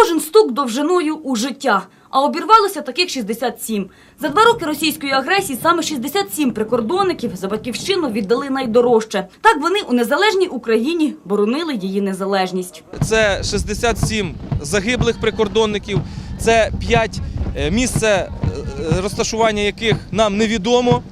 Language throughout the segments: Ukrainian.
Кожен стук довжиною у життя. А обірвалося таких 67. За два роки російської агресії саме 67 прикордонників за батьківщину віддали найдорожче. Так вони у незалежній Україні боронили її незалежність. Це 67 загиблих прикордонників, це 5 місце е, розташування яких нам невідомо.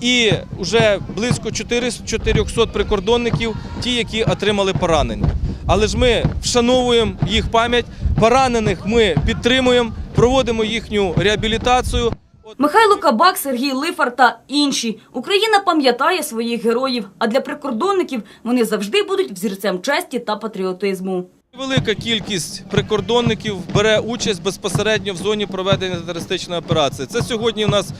І вже близько 400 400 прикордонників, ті, які отримали поранення. Але ж ми вшановуємо їх пам'ять, поранених ми підтримуємо, проводимо їхню реабілітацію. Михайло Кабак, Сергій Лифар та інші. Україна пам'ятає своїх героїв, а для прикордонників вони завжди будуть взірцем честі та патріотизму. Велика кількість прикордонників бере участь безпосередньо в зоні проведення терористичної операції. Це сьогодні у нас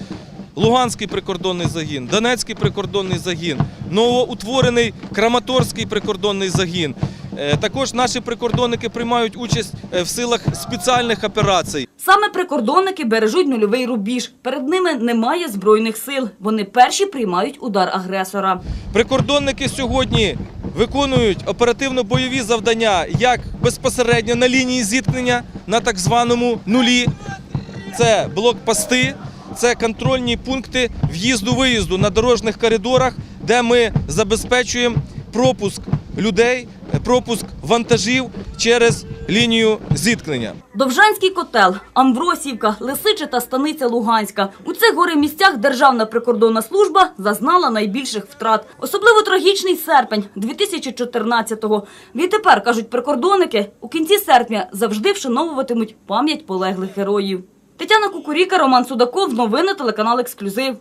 Луганський прикордонний загін, Донецький прикордонний загін, новоутворений Краматорський прикордонний загін. Е, Також наші прикордонники приймають участь е, в силах спеціальних операцій. Саме прикордонники бережуть нульовий рубіж. Перед ними немає збройних сил. Вони перші приймають удар агресора. Прикордонники сьогодні виконують оперативно-бойові завдання як безпосередньо на лінії зіткнення на так званому нулі. Це блокпости, це контрольні пункти в'їзду-виїзду на дорожніх коридорах, де ми забезпечуємо пропуск людей, пропуск вантажів через лінію зіткнення. Довжанський котел, Амвросівка, Лисиче та станиця Луганська. У цих горе місцях Державна прикордонна служба зазнала найбільших втрат. Особливо трагічний серпень 2014-го. Відтепер, кажуть прикордонники, у кінці серпня завжди вшановуватимуть пам'ять полеглих героїв. Тетяна Кукуріка, Роман Судаков, новини телеканал Ексклюзив.